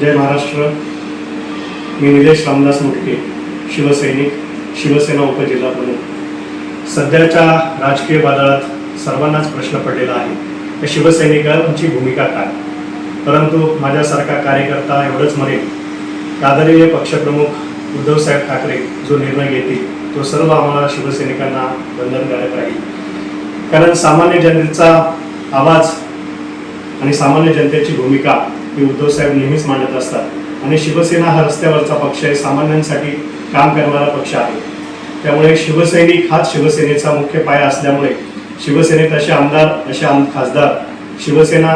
जय महाराष्ट्र. मी निलेश रामदास मुटके शिवसैनिक शिवसेना उपजिल्हा प्रमुख. सध्याच्या राजकीय वादळात सर्वांनाच प्रश्न पडलेला आहे त्या शिवसैनिकांची भूमिका काय? परंतु माझ्यासारखा कार्यकर्ता एवढंच म्हणेल आदरणीय पक्षप्रमुख उद्धवसाहेब ठाकरे जो निर्णय घेतील तो सर्व आम्हाला शिवसैनिकांना बंधनकारक राहील. कारण सामान्य जनतेचा आवाज आणि सामान्य जनतेची भूमिका उद्धव साहेब नेहमीच मांडत असतात. आणि शिवसेना हा रस्त्यावरचा पक्ष आहे. सामान्यांसाठी काम करणारा पक्ष आहे. त्यामुळे शिवसैनिक हाच शिवसेनेचा मुख्य पाया असल्यामुळे शिवसेनेत असे आमदार असे आम खासदार शिवसेना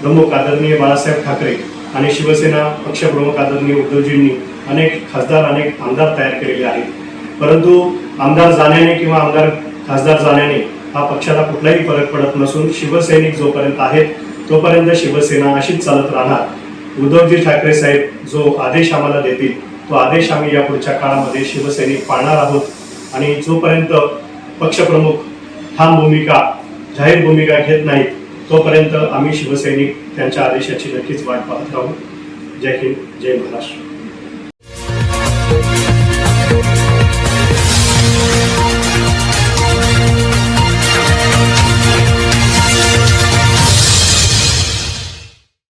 प्रमुख आदरणीय बाळासाहेब ठाकरे आणि शिवसेना पक्षप्रमुख आदरणीय उद्धवजींनी अनेक खासदार अनेक आमदार तयार केलेले आहेत. परंतु आमदार जाण्याने किंवा आमदार खासदार जाण्याने हा पक्षाला कुठलाही फरक पडत नसून शिवसैनिक जोपर्यंत आहेत तोपर्यंत शिवसेना अशीच चालत राहणार. उद्धवजी ठाकरे साहेब जो आदेश आम्हाला देतील तो आदेश आम्ही या पुढच्या काळामध्ये शिवसैनिक पाळणार आहोत. आणि जोपर्यंत पक्षप्रमुख ठाम भूमिका जाहीर भूमिका घेत नाहीत तोपर्यंत आम्ही शिवसैनिक त्यांच्या आदेशाची नक्कीच वाट पाहत राहू. जय हिंद जय महाराष्ट्र.